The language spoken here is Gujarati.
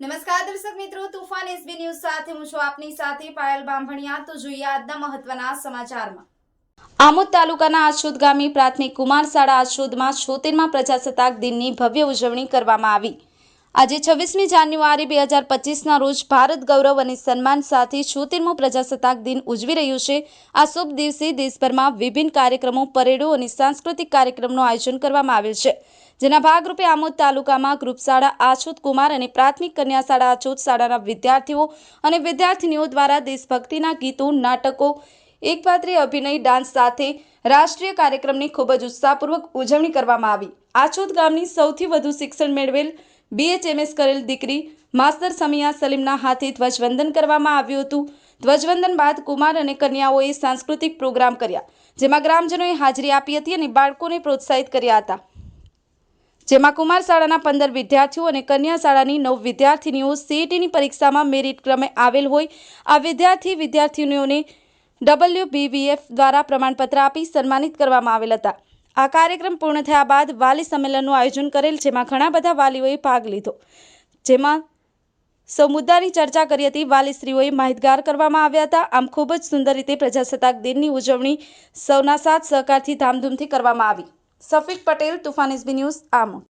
નમસ્કાર દર્શક મિત્રો, તુફાન એસબી ન્યૂઝ સાથે હું છું આપની સાથે પાયલ બાંભણિયા. તો જોઈએ આજના મહત્વના સમાચારમાં. આમોદ તાલુકાના આછોદ ગામી પ્રાથમિક કુમાર શાળા આછોદમાં છોતેરમાં પ્રજાસત્તાક દિનની ભવ્ય ઉજવણી કરવામાં આવી. આજે છવ્વીસમી જાન્યુઆરી બે હજાર પચીસના રોજ ભારત ગૌરવ અને સન્માન સાથે છોતેરમો પ્રજાસત્તાક દિન ઉજવી રહ્યું છે. આ શુભ દિવસે દેશભરમાં વિભિન્ન કાર્યક્રમો, પરેડો અને સાંસ્કૃતિક કાર્યક્રમનું આયોજન કરવામાં આવેલ છે. જેના ભાગરૂપે આમોદ તાલુકામાં ગ્રુપ શાળા આછોદ કુમાર અને પ્રાથમિક કન્યા શાળા આછોત શાળાના વિદ્યાર્થીઓ અને વિદ્યાર્થીનીઓ દ્વારા દેશભક્તિના ગીતો, નાટકો એકપાત્રી અભિનય, ડાન્સ સાથે રાષ્ટ્રીય કાર્યક્રમની ખૂબ જ ઉત્સાહપૂર્વક ઉજવણી કરવામાં આવી. આછોત ગામની સૌથી વધુ શિક્ષણ મેળવેલ બીએચએમએસ કરેલ દીકરી માસ્તર સમિયા સલીમના હાથે ધ્વજવંદન કરવામાં આવ્યું હતું. ધ્વજવંદન બાદ કુમાર અને કન્યાઓએ સાંસ્કૃતિક પ્રોગ્રામ કર્યા, જેમાં ગ્રામજનોએ હાજરી આપી હતી અને બાળકોને પ્રોત્સાહિત કર્યા હતા. જેમાં કુમાર શાળાના પંદર વિદ્યાર્થીઓ અને કન્યા શાળાની નવ વિદ્યાર્થીનીઓ સીઈટીની પરીક્ષામાં મેરિટ ક્રમે આવેલ હોય, આ વિદ્યાર્થી વિદ્યાર્થીનીઓને ડબલ્યુબીવીએફ દ્વારા પ્રમાણપત્ર આપી સન્માનિત કરવામાં આવેલ હતા. આ કાર્યક્રમ પૂર્ણ થયા બાદ વાલી સંમેલનનું આયોજન કરેલ જેમાં ઘણા બધા વાલીઓએ ભાગ લીધો. જેમાં સૌ મુદ્દાની ચર્ચા કરી હતી. વાલીશ્રીઓએ માહિતગાર કરવામાં આવ્યા હતા. આમ ખૂબ જ સુંદર રીતે પ્રજાસત્તાક દિનની ઉજવણી સૌના સાથ સહકારથી ધામધૂમથી કરવામાં આવી. સફીક પટેલ, તુફાન ન્યૂઝ આમોદ.